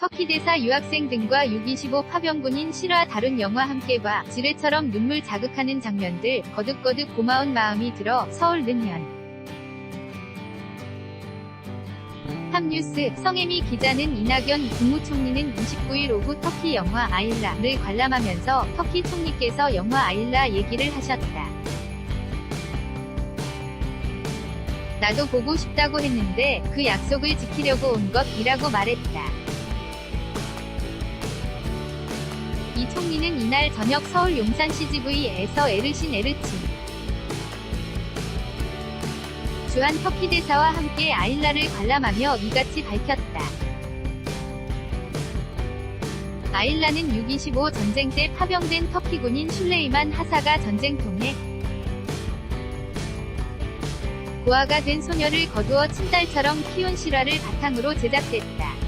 터키 대사 유학생 등과 625 파병군인 실화 다룬 영화 함께 봐. 지뢰처럼 눈물 자극하는 장면들, 거듭거듭 고마운 마음이 들어 서울 는현. 탑뉴스 성혜미 기자는 이낙연 국무총리는 29일 오후 터키 영화 아일라를 관람하면서 터키 총리께서 영화 아일라 얘기를 하셨다. 나도 보고 싶다고 했는데 그 약속을 지키려고 온 것이라고 말했다. 이 총리는 이날 저녁 서울 용산 CGV에서 에르신 에르친 주한 터키 대사와 함께 아일라를 관람하며 이같이 밝혔다. 아일라는 6.25 전쟁 때 파병된 터키군인 슐레이만 하사가 전쟁통에 고아가 된 소녀를 거두어 친딸처럼 키운 실화를 바탕으로 제작됐다.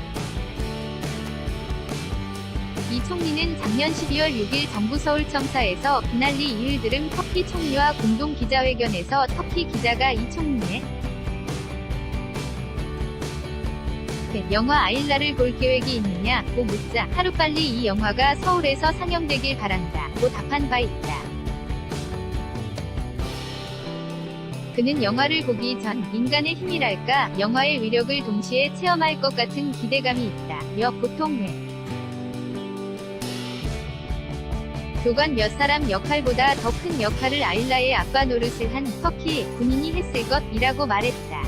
이 총리는 작년 12월 6일 정부 서울청사에서 비날리 이을드름 터키 총리와 공동 기자회견에서 터키 기자가 이 총리의 영화 아일라를 볼 계획이 있느냐 고 묻자 하루빨리 이 영화가 서울에서 상영되길 바란다 고 답한 바 있다. 그는 영화를 보기 전 인간의 힘이랄까 영화의 위력을 동시에 체험할 것 같은 기대감이 있다. 며 보통 회 교관 몇 사람 역할보다 더 큰 역할을 아일라의 아빠 노릇을 한 터키 군인이 했을 것이라고 말했다.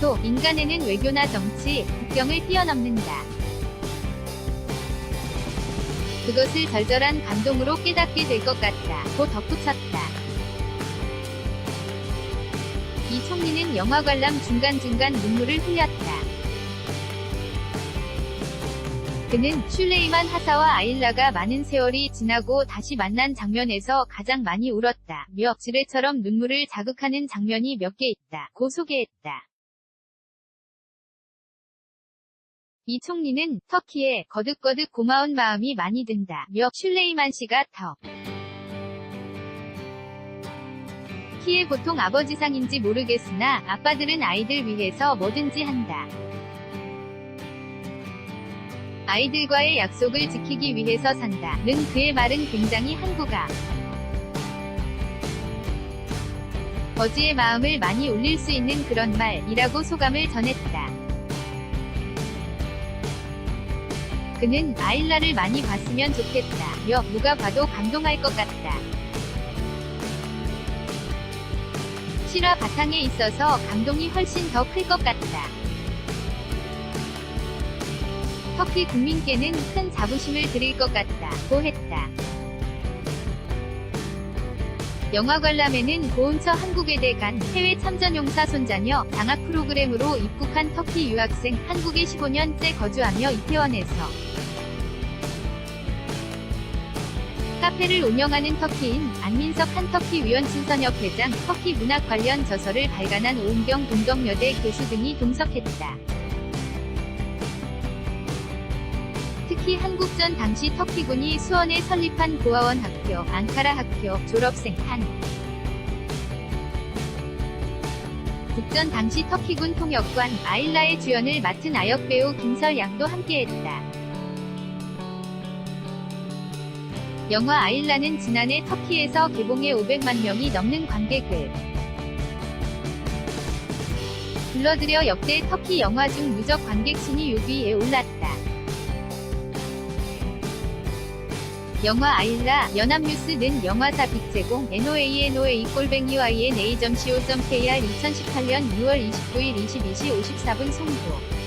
또 인간에는 외교나 정치, 국경을 뛰어넘는다. 그것을 절절한 감동으로 깨닫게 될 것 같다. 고 덧붙였다. 이 총리는 영화 관람 중간중간 눈물을 흘렸다. 그는 슐레이만 하사와 아일라가 많은 세월이 지나고 다시 만난 장면에서 가장 많이 울었다. 며 지뢰처럼 눈물을 자극하는 장면이 몇 개 있다. 고 소개했다. 이 총리는 터키에 거듭거듭 고마운 마음이 많이 든다. 며 슐레이만 씨가 터 키의 보통 아버지상인지 모르겠으나 아빠들은 아이들 위해서 뭐든지 한다. 아이들과의 약속을 지키기 위해서 산다. 는 그의 말은 굉장히 한국아. 버지의 마음을 많이 울릴 수 있는 그런 말이라고 소감을 전했다. 그는 아일라를 많이 봤으면 좋겠다. 며 누가 봐도 감동할 것 같다. 실화 바탕에 있어서 감동이 훨씬 더 클 것 같다. 터키 국민께는 큰 자부심을 드릴 것 같다. 고 했다. 영화 관람에는 고은처 한국외대 간 해외 참전용사 손자녀 장학 프로그램으로 입국한 터키 유학생 한국에 15년째 거주하며 이태원에서 카페를 운영하는 터키인 안민석 한터키 위원 친선협 회장 터키 문학 관련 저서를 발간한 오은경 동덕여대 교수 등이 동석했다. 특히 한국전 당시 터키군이 수원에 설립한 고아원 학교, 앙카라 학교, 졸업생 한 국전 당시 터키군 통역관 아일라의 주연을 맡은 아역 배우 김설 양도 함께했다. 영화 아일라는 지난해 터키에서 개봉해 500만 명이 넘는 관객을 불러들여 역대 터키 영화 중 누적 관객 순위 6위에 올랐다. 영화 아일라 연합뉴스는 영화사 빅제공 NOA NOA 꼴뱅이 YNA.co.kr 2018년 6월 29일 22시 54분 송도